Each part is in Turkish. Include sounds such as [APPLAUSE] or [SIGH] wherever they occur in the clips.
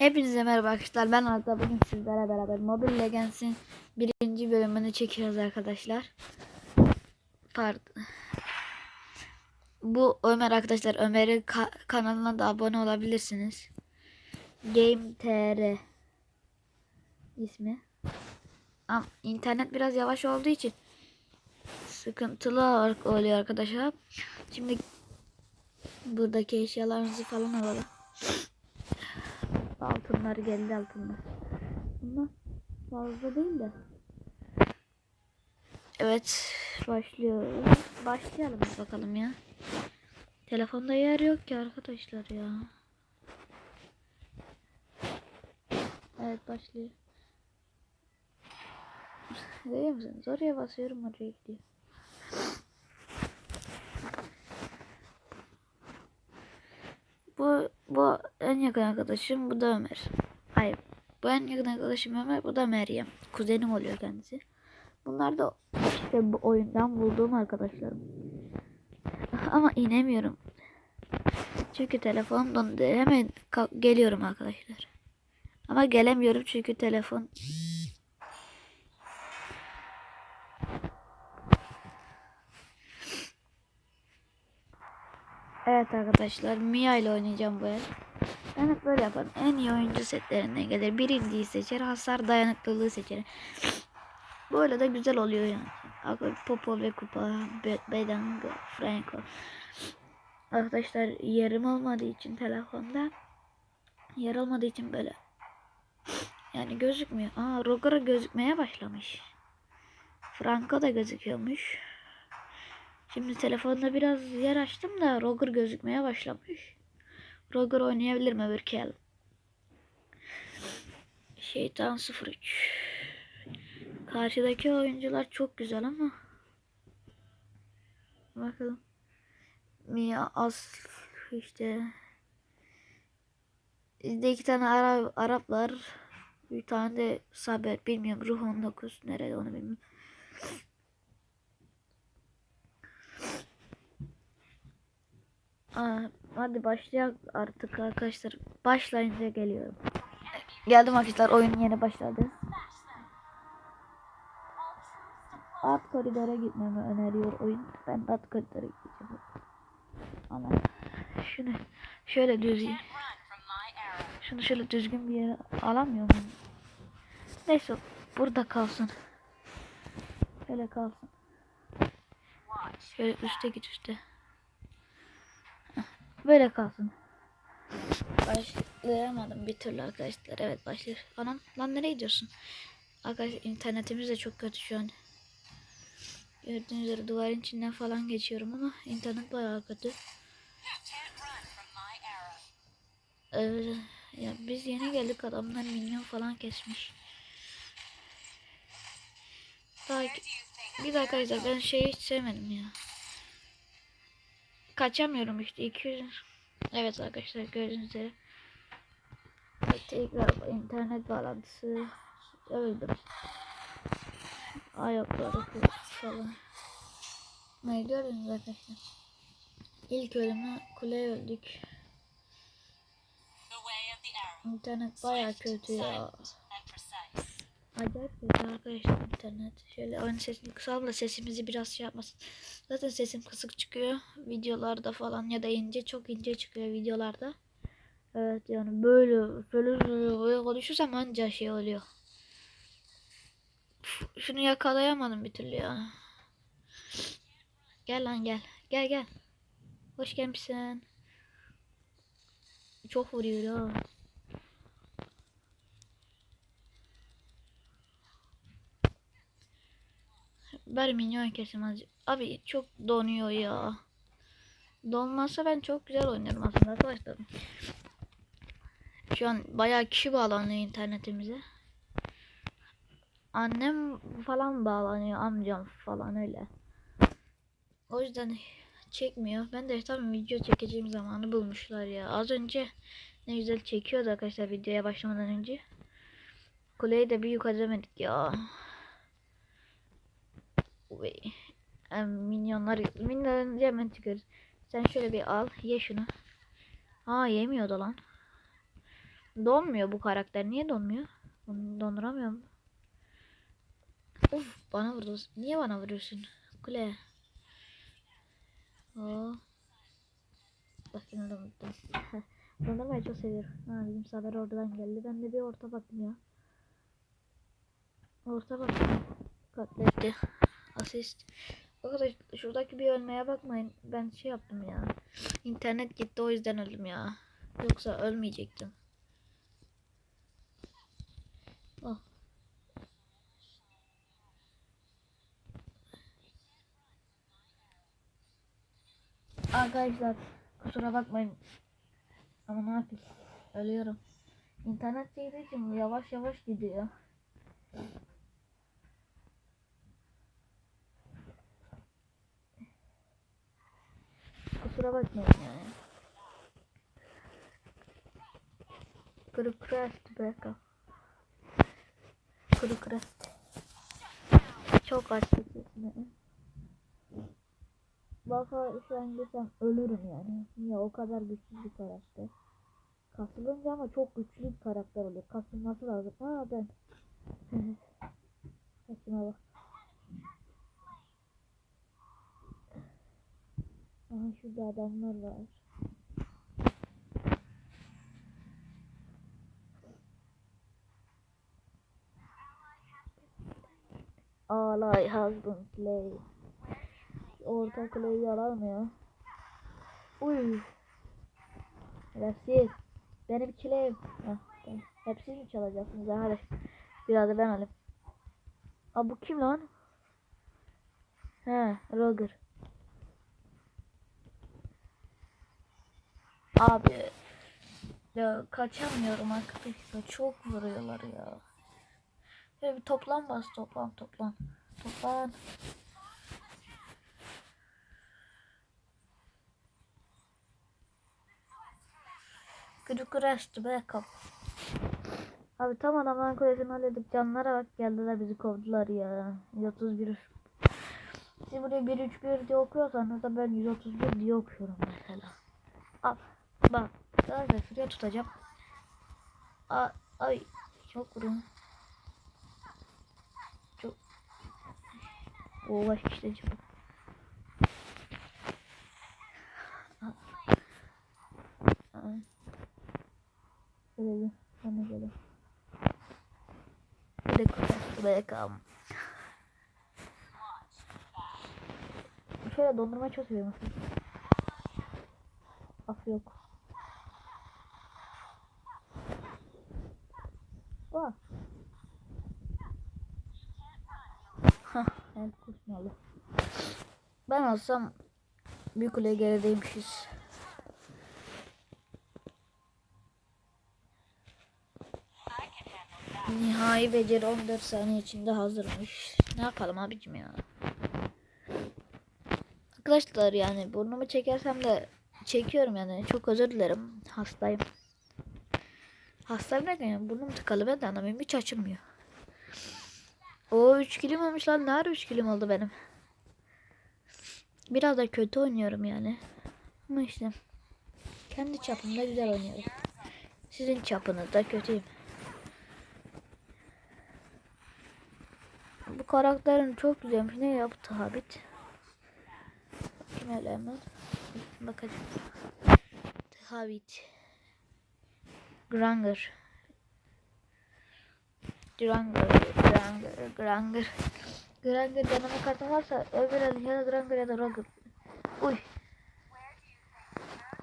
Hepinize merhaba arkadaşlar. Ben Arda. Bugün sizlerle beraber Mobile Legends'in birinci bölümünü çekiyoruz arkadaşlar. Pardon. Bu Ömer arkadaşlar. Ömer'in ka- kanalına da abone olabilirsiniz. Game TR ismi. Ama internet biraz yavaş olduğu için sıkıntılı oluyor arkadaşlar. Şimdi buradaki eşyalarımızı falan alalım. Altınlar geldi altınlar. Bunlar fazla değil de. Evet başlıyoruz. Başlayalım bakalım ya. Telefonda yer yok ki arkadaşlar ya. Evet başlıyor. Görüyor musunuz? Oraya basıyorum oraya gidiyor. Bu bu en yakın arkadaşım bu da Ömer. Hayır. Bu en yakın arkadaşım Ömer bu da Meryem. Kuzenim oluyor kendisi. Bunlar da işte bu oyundan bulduğum arkadaşlarım. [LAUGHS] Ama inemiyorum. Çünkü telefon dondu. Hemen geliyorum arkadaşlar. Ama gelemiyorum çünkü telefon Evet arkadaşlar Mia ile oynayacağım bu el. Ben hep böyle yaparım. En iyi oyuncu setlerinden gelir. Birinciyi seçer. Hasar dayanıklılığı seçer. Böyle de güzel oluyor yani. Popo ve Kupa, Be- Bedanga, Franco. Arkadaşlar yerim olmadığı için telefonda yer olmadığı için böyle yani gözükmüyor. Aa Roger gözükmeye başlamış. Franco da gözüküyormuş. Şimdi telefonda biraz yer açtım da Roger gözükmeye başlamış. Roger oynayabilirim öbür kel. Şeytan 03. Karşıdaki oyuncular çok güzel ama. Bakalım. Mia As işte. Bizde iki tane Arap, Arap var. Bir tane de Saber. Bilmiyorum. Ruh 19. Nerede onu bilmiyorum. Aa, hadi başlayalım artık arkadaşlar. Başlayınca geliyorum. Geldim arkadaşlar. Oyun yeni başladı. Alt koridora gitmemi öneriyor oyun. Ben de alt koridora gideceğim. Ama şunu şöyle düz şunu şöyle düzgün bir yere alamıyor muyum? Neyse burada kalsın. Şöyle kalsın. Şöyle üste git üste. Böyle kalsın. Başlayamadım bir türlü arkadaşlar. Evet başlıyor. Anam lan nereye gidiyorsun? Arkadaşlar internetimiz de çok kötü şu an. Gördüğünüz üzere duvarın içinden falan geçiyorum ama internet bayağı kötü. Evet, ya biz yeni geldik adamlar minyon falan kesmiş. Daha bir dakika arkadaşlar ben şeyi hiç sevmedim ya. Kaçamıyorum işte 200. Evet arkadaşlar gördüğünüz üzere. Tekrar internet bağlantısı öldüm. Ayakları falan. Ne gördünüz arkadaşlar. İlk ölümü kule öldük. İnternet baya kötü ya. Acayip kötü arkadaşlar internet. Şöyle oyun sesini kısalım da sesimizi biraz şey yapmasın. Zaten sesim kısık çıkıyor videolarda falan ya da ince çok ince çıkıyor videolarda. Evet yani böyle böyle böyle konuşursam anca şey oluyor. Şunu yakalayamadım bir türlü ya. Gel lan gel. Gel gel. Hoş gelmişsin. Çok vuruyor ha. Ver minyon azıcık. Abi çok donuyor ya. Donmazsa ben çok güzel oynarım aslında arkadaşlar. Şu an bayağı kişi bağlanıyor internetimize. Annem falan bağlanıyor, amcam falan öyle. O yüzden çekmiyor. Ben de tabii video çekeceğim zamanı bulmuşlar ya. Az önce ne güzel çekiyordu arkadaşlar videoya başlamadan önce. Kuleyi de bir yüklemedik ya. Minyonlar minyonları hemen çıkarız. Sen şöyle bir al ye şunu. Aa yemiyordu lan. Donmuyor bu karakter. Niye donmuyor? Onu donduramıyorum. Uf bana vurdu. Niye bana vuruyorsun? Kule. Oo. Bak yine unuttum. [LAUGHS] Dondurmayı çok seviyorum. Ha bizim Saber oradan geldi. Ben de bir orta baktım ya. Orta baktım. Katletti. Asist. Arkadaş şuradaki bir ölmeye bakmayın. Ben şey yaptım ya. İnternet gitti o yüzden öldüm ya. Yoksa ölmeyecektim. Oh. Arkadaşlar kusura bakmayın. Ama ne yapayım? Ölüyorum. İnternet çektiği için yavaş yavaş gidiyor. Kusura bakmayın yani. Krucraft backup. Krucraft. Çok açtı sesini. Baka şu an desem ölürüm yani. Niye o kadar güçlü bir karakter. Kasılınca ama çok güçlü bir karakter oluyor. Kasılması lazım. Aa ben. [LAUGHS] Saçıma bak. Aha şurada adamlar var. Alay husband play. Orta kuleyi yalar mı ya? Uy. Hepsi. Benim kileyim. Hepsini mi çalacaksınız? Ha, Hadi. Biraz da ben alayım. Aa bu kim lan? He, Roger. Abi. Ya kaçamıyorum arkadaşlar. Çok vuruyorlar ya. Böyle bir toplan bas toplan toplan. Toplan. Gıdık rest backup. Abi tam adamların kulesini halledip canlara bak geldiler bizi kovdular ya. 131. Siz buraya 131 diye okuyorsanız da ben 131 diye okuyorum mesela. Al. Bak. Sadece şuraya tutacağım. Ay, ay çok vurun. Çok. Baş işte çok. Ay. Şöyle bana göre. Bir de kafası bakalım. Şöyle dondurma çok seviyorum. Af yok. Bak. El kusmalı. Ben olsam bir kule gerideymişiz. Nihai beceri 14 saniye içinde hazırmış. Ne yapalım abicim ya. Arkadaşlar yani burnumu çekersem de çekiyorum yani. Çok özür dilerim. Hastayım. Hastayım derken yani burnum tıkalı ben de anlamıyorum. Hiç açılmıyor. O 3 kilim olmuş lan. Ne ara 3 kilim oldu benim. Biraz da kötü oynuyorum yani. Ama işte. Kendi çapımda güzel oynuyorum. Sizin çapınızda kötüyüm. Bu karakterin çok güzelmiş. Ne yaptı Habit? Bakayım öyle hemen. Bakacağım. Hobbit. Granger. Granger. Granger. Granger. Granger deneme kartı varsa öbür el ya da Granger ya da Roger. Uy.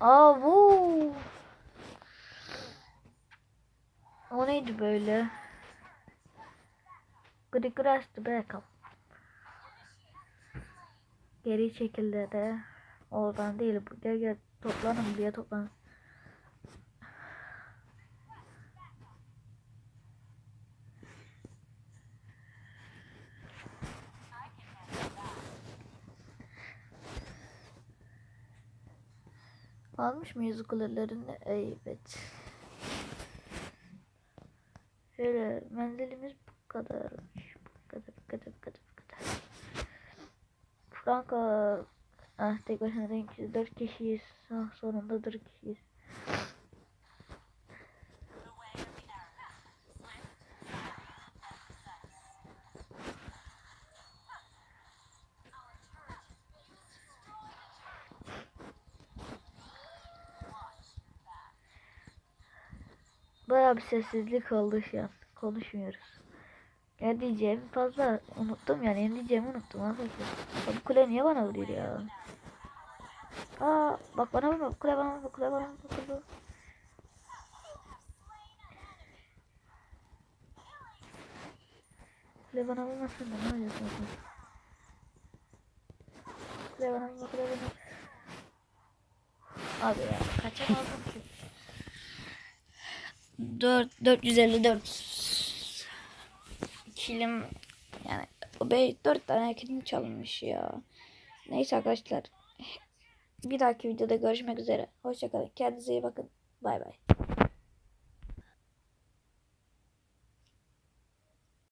Aa bu. O neydi böyle? Grigras the backup. Geri çekildi de. Oradan değil. bu Gel toplanın diye toplanın. Almış mıyız kulelerini? Evet. Şöyle menzilimiz bu kadar. Bu kadar, bu kadar, bu kadar, bu kadar. Franka ah tek başına renk 4 kişiyiz. Ah sonunda 4 kişiyiz. Bayağı bir sessizlik oldu şu an. Konuşmuyoruz. Ne diyeceğimi fazla unuttum yani. Ne diyeceğimi unuttum. Ya Bu kule niye bana vuruyor ya? Aa bak bana vurma. Bu Kule bana vurma. Kule bana vurma. Kule bana Kule bana vurmasın da ne olacak zaten. Kule bana vurma. Kule bana. Abi ya kaçamadım. 4 454 kilim yani o be 4 tane kilim çalınmış ya. Neyse arkadaşlar. Bir dahaki videoda görüşmek üzere. Hoşçakalın. Kendinize iyi bakın. Bay bay.